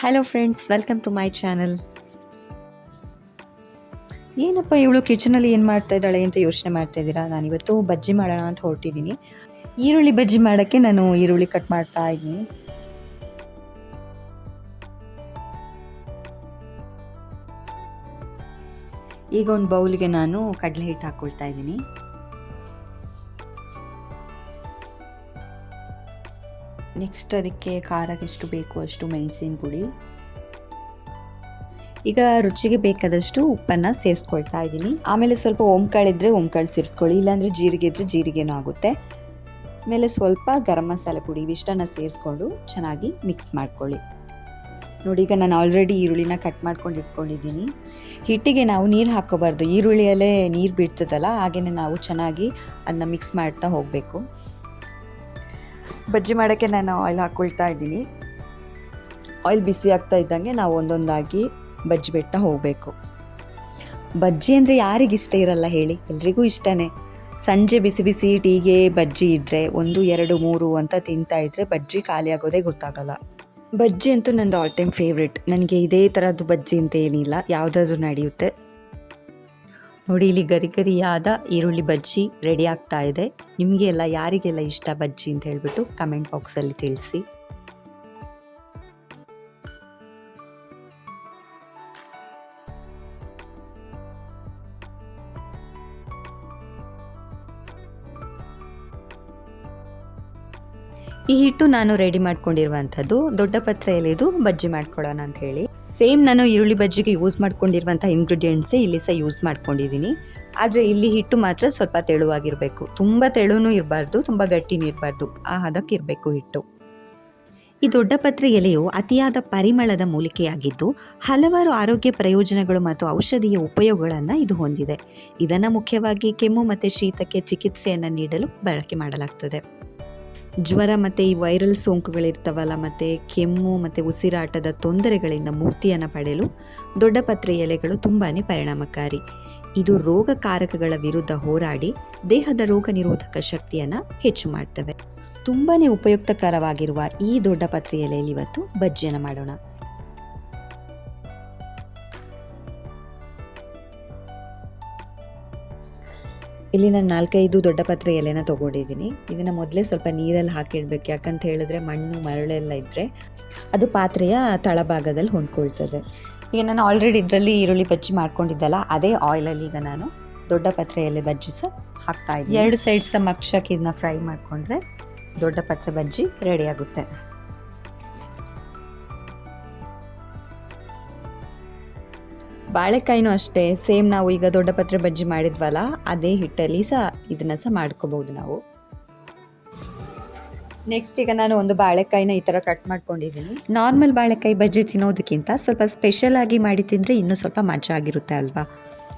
Hello friends welcome to my channel ಏನಪ್ಪ ಇವಳು ಕಿಚನಲ್ಲಿ ಏನು ಮಾಡ್ತಾ ಇದ್ದಾಳೆ ಅಂತ ಯೋಚನೆ ಮಾಡ್ತಾ ಇದ್ದೀರಾ? ನಾನಿವತ್ತು ಬಜ್ಜಿ ಮಾಡೋಣ ಅಂತ ಹೊರಟಿದ್ದೀನಿ. ಈರುಳ್ಳಿ ಬಜ್ಜಿ ಮಾಡೋಕ್ಕೆ ನಾನು ಈರುಳ್ಳಿ ಕಟ್ ಮಾಡ್ತಾ ಇದ್ದೀನಿ. ಈಗ ಒಂದು ಬೌಲಿಗೆ ನಾನು ಕಡಲೆ ಹಿಟ್ಟು ಹಾಕ್ಕೊಳ್ತಾ ಇದ್ದೀನಿ. ನೆಕ್ಸ್ಟ್ ಅದಕ್ಕೆ ಖಾರಕ್ಕೆ ಎಷ್ಟು ಬೇಕು ಅಷ್ಟು ಮೆಣಸಿನ ಪುಡಿ. ಈಗ ರುಚಿಗೆ ಬೇಕಾದಷ್ಟು ಉಪ್ಪನ್ನು ಸೇರಿಸ್ಕೊಳ್ತಾ ಇದ್ದೀನಿ. ಆಮೇಲೆ ಸ್ವಲ್ಪ ಓಂಕಾಳಿದ್ರೆ ಓಂಕಾಳು ಸೇರಿಸ್ಕೊಳ್ಳಿ, ಇಲ್ಲಾಂದರೆ ಜೀರಿಗೆ ಇದ್ದರೆ ಜೀರಿಗೆನೂ ಆಗುತ್ತೆ. ಆಮೇಲೆ ಸ್ವಲ್ಪ ಗರಂ ಮಸಾಲೆ ಪುಡಿ ಇವಿಷ್ಟನ್ನು ಸೇರಿಸ್ಕೊಂಡು ಚೆನ್ನಾಗಿ ಮಿಕ್ಸ್ ಮಾಡ್ಕೊಳ್ಳಿ. ನೋಡಿ, ಈಗ ನಾನು ಆಲ್ರೆಡಿ ಈರುಳ್ಳಿನ ಕಟ್ ಮಾಡ್ಕೊಂಡು ಇಟ್ಕೊಂಡಿದ್ದೀನಿ. ಹಿಟ್ಟಿಗೆ ನಾವು ನೀರು ಹಾಕೋಬಾರ್ದು ಈರುಳ್ಳಿಯಲ್ಲೇ ನೀರು ಬಿಡ್ತದಲ್ಲ ಹಾಗೆಯೇ ನಾವು ಚೆನ್ನಾಗಿ ಅದನ್ನ ಮಿಕ್ಸ್ ಮಾಡ್ತಾ ಹೋಗಬೇಕು. ಬಜ್ಜಿ ಮಾಡೋಕ್ಕೆ ನಾನು ಆಯಿಲ್ ಹಾಕ್ಕೊಳ್ತಾ ಇದ್ದೀನಿ. ಆಯಿಲ್ ಬಿಸಿ ಆಗ್ತಾ ಇದ್ದಂಗೆ ನಾವು ಒಂದೊಂದಾಗಿ ಬಜ್ಜಿ ಬಿಡ್ತಾ ಹೋಗಬೇಕು. ಬಜ್ಜಿ ಅಂದರೆ ಯಾರಿಗಿಷ್ಟ ಇರಲ್ಲ ಹೇಳಿ? ಎಲ್ರಿಗೂ ಇಷ್ಟನೇ. ಸಂಜೆ ಬಿಸಿ ಬಿಸಿ ಟೀಗೆ ಬಜ್ಜಿ ಇದ್ದರೆ ಒಂದು, ಎರಡು, ಮೂರು ಅಂತ ತಿಂತಾ ಇದ್ದರೆ ಬಜ್ಜಿ ಖಾಲಿ ಆಗೋದೇ ಗೊತ್ತಾಗಲ್ಲ. ಬಜ್ಜಿ ಅಂತೂ ನಂದು ಆಲ್ ಟೈಮ್ ಫೇವ್ರೆಟ್ ನನಗೆ ಇದೇ ಥರದ್ದು ಬಜ್ಜಿ ಅಂತ ಏನಿಲ್ಲ. ಯಾವುದಾದ್ರೂ ನಡೆಯುತ್ತೆ. ನೋಡಿ, ಇಲ್ಲಿ ಗರಿ ಗರಿಯಾದ ಈರುಳ್ಳಿ ಬಜ್ಜಿ ರೆಡಿ ಆಗ್ತಾ ಇದೆ. ನಿಮಗೆಲ್ಲ ಯಾರಿಗೆಲ್ಲ ಇಷ್ಟ ಬಜ್ಜಿ ಅಂತ ಹೇಳ್ಬಿಟ್ಟು ಕಮೆಂಟ್ ಬಾಕ್ಸಲ್ಲಿ ತಿಳಿಸಿ. ಈ ಹಿಟ್ಟು ನಾನು ರೆಡಿ ಮಾಡ್ಕೊಂಡಿರುವಂಥದ್ದು ದೊಡ್ಡ ಪತ್ರೆಯಲ್ಲಿ ಇದು ಬಜ್ಜಿ ಮಾಡ್ಕೊಡೋಣ ಅಂತ ಹೇಳಿ. ಸೇಮ್ ನಾನು ಈರುಳ್ಳಿ ಬಜ್ಜಿಗೆ ಯೂಸ್ ಮಾಡ್ಕೊಂಡಿರುವಂಥ ಇಂಗ್ರೀಡಿಯೆಂಟ್ಸೇ ಇಲ್ಲಿ ಸಹ ಯೂಸ್ ಮಾಡ್ಕೊಂಡಿದ್ದೀನಿ. ಆದರೆ ಇಲ್ಲಿ ಹಿಟ್ಟು ಮಾತ್ರ ಸ್ವಲ್ಪ ತೆಳುವಾಗಿರಬೇಕು. ತುಂಬ ತೆಳುನೂ ಇರಬಾರ್ದು, ತುಂಬ ಗಟ್ಟಿನೂ ಇರಬಾರ್ದು. ಆ ಹದಕ್ಕೆ ಇರಬೇಕು ಹಿಟ್ಟು. ಈ ದೊಡ್ಡ ಪತ್ರೆ ಎಲೆಯು ಅತಿಯಾದ ಪರಿಮಳದ ಮೂಲಿಕೆಯಾಗಿದ್ದು ಹಲವಾರು ಆರೋಗ್ಯ ಪ್ರಯೋಜನಗಳು ಮತ್ತು ಔಷಧೀಯ ಉಪಯೋಗಗಳನ್ನು ಇದು ಹೊಂದಿದೆ. ಇದನ್ನು ಮುಖ್ಯವಾಗಿ ಕೆಮ್ಮು ಮತ್ತು ಶೀತಕ್ಕೆ ಚಿಕಿತ್ಸೆಯನ್ನು ನೀಡಲು ಬಳಕೆ ಮಾಡಲಾಗ್ತದೆ. ಜ್ವರ ಮತ್ತು ಈ ವೈರಲ್ ಸೋಂಕುಗಳಿರ್ತವಲ್ಲ, ಮತ್ತು ಕೆಮ್ಮು ಮತ್ತು ಉಸಿರಾಟದ ತೊಂದರೆಗಳಿಂದ ಮುಕ್ತಿಯನ್ನು ಪಡೆಯಲು ದೊಡ್ಡಪತ್ರೆ ಎಲೆಗಳು ತುಂಬಾ ಪರಿಣಾಮಕಾರಿ. ಇದು ರೋಗಕಾರಕಗಳ ವಿರುದ್ಧ ಹೋರಾಡಿ ದೇಹದ ರೋಗ ನಿರೋಧಕ ಶಕ್ತಿಯನ್ನು ಹೆಚ್ಚು ಮಾಡ್ತವೆ. ತುಂಬಾ ಉಪಯುಕ್ತಕರವಾಗಿರುವ ಈ ದೊಡ್ಡ ಪತ್ರೆ ಎಲೆಯಲ್ಲಿ ಇವತ್ತು ಭಜ್ಜಿಯನ್ನು ಮಾಡೋಣ. ಇಲ್ಲಿ ನಾನು ನಾಲ್ಕೈದು ದೊಡ್ಡ ಪತ್ರೆ ಎಲೆನ ತೊಗೊಂಡಿದ್ದೀನಿ. ಇದನ್ನು ಮೊದಲೇ ಸ್ವಲ್ಪ ನೀರಲ್ಲಿ ಹಾಕಿಡ್ಬೇಕು. ಯಾಕಂತ ಹೇಳಿದ್ರೆ ಮಣ್ಣು ಮರಳೆಲ್ಲ ಇದ್ದರೆ ಅದು ಪಾತ್ರೆಯ ತಳಭಾಗದಲ್ಲಿ ಹೊಂದ್ಕೊಳ್ತದೆ. ಈಗ ನಾನು ಆಲ್ರೆಡಿ ಇದರಲ್ಲಿ ಈರುಳ್ಳಿ ಬಜ್ಜಿ ಮಾಡ್ಕೊಂಡಿದ್ದಲ್ಲ, ಅದೇ ಆಯಿಲಲ್ಲಿ ಈಗ ನಾನು ದೊಡ್ಡ ಪತ್ರೆ ಎಲೆ ಬಜ್ಜಿ ಸಹ ಹಾಕ್ತಾ ಇದ್ದೀನಿ. ಎರಡು ಸೈಡ್ ಸಹ ಇದನ್ನ ಫ್ರೈ ಮಾಡಿಕೊಂಡ್ರೆ ದೊಡ್ಡ ಪತ್ರೆ ಬಜ್ಜಿ ರೆಡಿ ಆಗುತ್ತೆ. ಬಾಳೆಕಾಯಿನೂ ಅಷ್ಟೇ, ಸೇಮ್ ನಾವು ಈಗ ದೊಡ್ಡ ಪತ್ರೆ ಬಜ್ಜಿ ಮಾಡಿದ್ವಲ್ಲ, ಅದೇ ಹಿಟ್ಟಲ್ಲಿ ಸಹ ಇದನ್ನ ಸಹ ಮಾಡ್ಕೋಬಹುದು ನಾವು. ನೆಕ್ಸ್ಟ್ ಈಗ ನಾನು ಒಂದು ಬಾಳೆಕಾಯಿನ ಈ ಥರ ಕಟ್ ಮಾಡ್ಕೊಂಡಿದ್ದೀನಿ. ನಾರ್ಮಲ್ ಬಾಳೆಕಾಯಿ ಬಜ್ಜಿ ತಿನ್ನೋದಕ್ಕಿಂತ ಸ್ವಲ್ಪ ಸ್ಪೆಷಲ್ ಆಗಿ ಮಾಡಿ ತಿಂದರೆ ಇನ್ನೂ ಸ್ವಲ್ಪ ಮಜಾ ಆಗಿರುತ್ತೆ ಅಲ್ವಾ?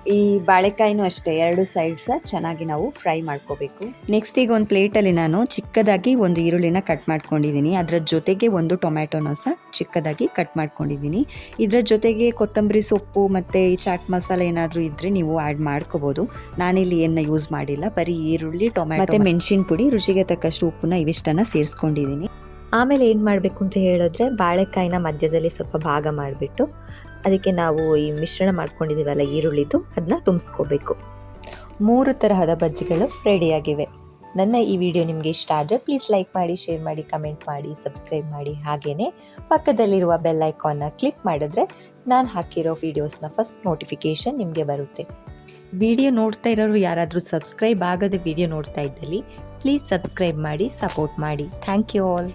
ಈ ಬಾಳೆಕಾಯಿನೂ ಅಷ್ಟೇ ಎರಡು ಸೈಡ್ ಸಹ ಚೆನ್ನಾಗಿ ನಾವು ಫ್ರೈ ಮಾಡ್ಕೋಬೇಕು. ನೆಕ್ಸ್ಟ್ ಈಗ ಒಂದು ಪ್ಲೇಟಲ್ಲಿ ನಾನು ಚಿಕ್ಕದಾಗಿ ಒಂದು ಈರುಳ್ಳಿನ ಕಟ್ ಮಾಡ್ಕೊಂಡಿದ್ದೀನಿ. ಅದರ ಜೊತೆಗೆ ಒಂದು ಟೊಮ್ಯಾಟೊನ ಸಹ ಚಿಕ್ಕದಾಗಿ ಕಟ್ ಮಾಡ್ಕೊಂಡಿದ್ದೀನಿ. ಇದರ ಜೊತೆಗೆ ಕೊತ್ತಂಬರಿ ಸೊಪ್ಪು ಮತ್ತು ಈ ಚಾಟ್ ಮಸಾಲೆ ಏನಾದರೂ ಇದ್ದರೆ ನೀವು ಆ್ಯಡ್ ಮಾಡ್ಕೋಬೋದು. ನಾನಿಲ್ಲಿ ಏನನ್ನ ಯೂಸ್ ಮಾಡಿಲ್ಲ. ಬರೀ ಈರುಳ್ಳಿ ಟೊಮ್ಯಾಟೊ ಮತ್ತು ಮೆಣಸಿನ ಪುಡಿ ರುಚಿಗೆ ತಕ್ಕಷ್ಟು ಉಪ್ಪನ್ನ ಇವಿಷ್ಟನ್ನು ಸೇರಿಸ್ಕೊಂಡಿದ್ದೀನಿ. ಆಮೇಲೆ ಏನು ಮಾಡಬೇಕು ಅಂತ ಹೇಳಿದ್ರೆ ಬಾಳೆಕಾಯಿನ ಮಧ್ಯದಲ್ಲಿ ಸ್ವಲ್ಪ ಭಾಗ ಮಾಡಿಬಿಟ್ಟು ಅದಕ್ಕೆ ನಾವು ಈ ಮಿಶ್ರಣ ಮಾಡ್ಕೊಂಡಿದ್ದೀವಲ್ಲ ಈರುಳ್ಳಿದು ಅದನ್ನ ತುಂಬಿಸ್ಕೋಬೇಕು. ಮೂರು ತರಹದ ಬಜ್ಜಿಗಳು ರೆಡಿಯಾಗಿವೆ. ನನ್ನ ಈ ವಿಡಿಯೋ ನಿಮಗೆ ಇಷ್ಟ ಆದರೆ ಪ್ಲೀಸ್ ಲೈಕ್ ಮಾಡಿ, ಶೇರ್ ಮಾಡಿ, ಕಮೆಂಟ್ ಮಾಡಿ, ಸಬ್ಸ್ಕ್ರೈಬ್ ಮಾಡಿ ಹಾಗೇ ಪಕ್ಕದಲ್ಲಿರುವ ಬೆಲ್ ಐಕಾನ್ನ ಕ್ಲಿಕ್ ಮಾಡಿದ್ರೆ ನಾನು ಹಾಕಿರೋ ವಿಡಿಯೋಸ್ನ ಫಸ್ಟ್ ನೋಟಿಫಿಕೇಷನ್ ನಿಮಗೆ ಬರುತ್ತೆ. ವಿಡಿಯೋ ನೋಡ್ತಾ ಇರೋರು ಯಾರಾದರೂ ಸಬ್ಸ್ಕ್ರೈಬ್ ಆಗದೆ ವಿಡಿಯೋ ನೋಡ್ತಾ ಇದ್ದಲ್ಲಿ ಪ್ಲೀಸ್ ಸಬ್ಸ್ಕ್ರೈಬ್ ಮಾಡಿ, ಸಪೋರ್ಟ್ ಮಾಡಿ. Thank you all.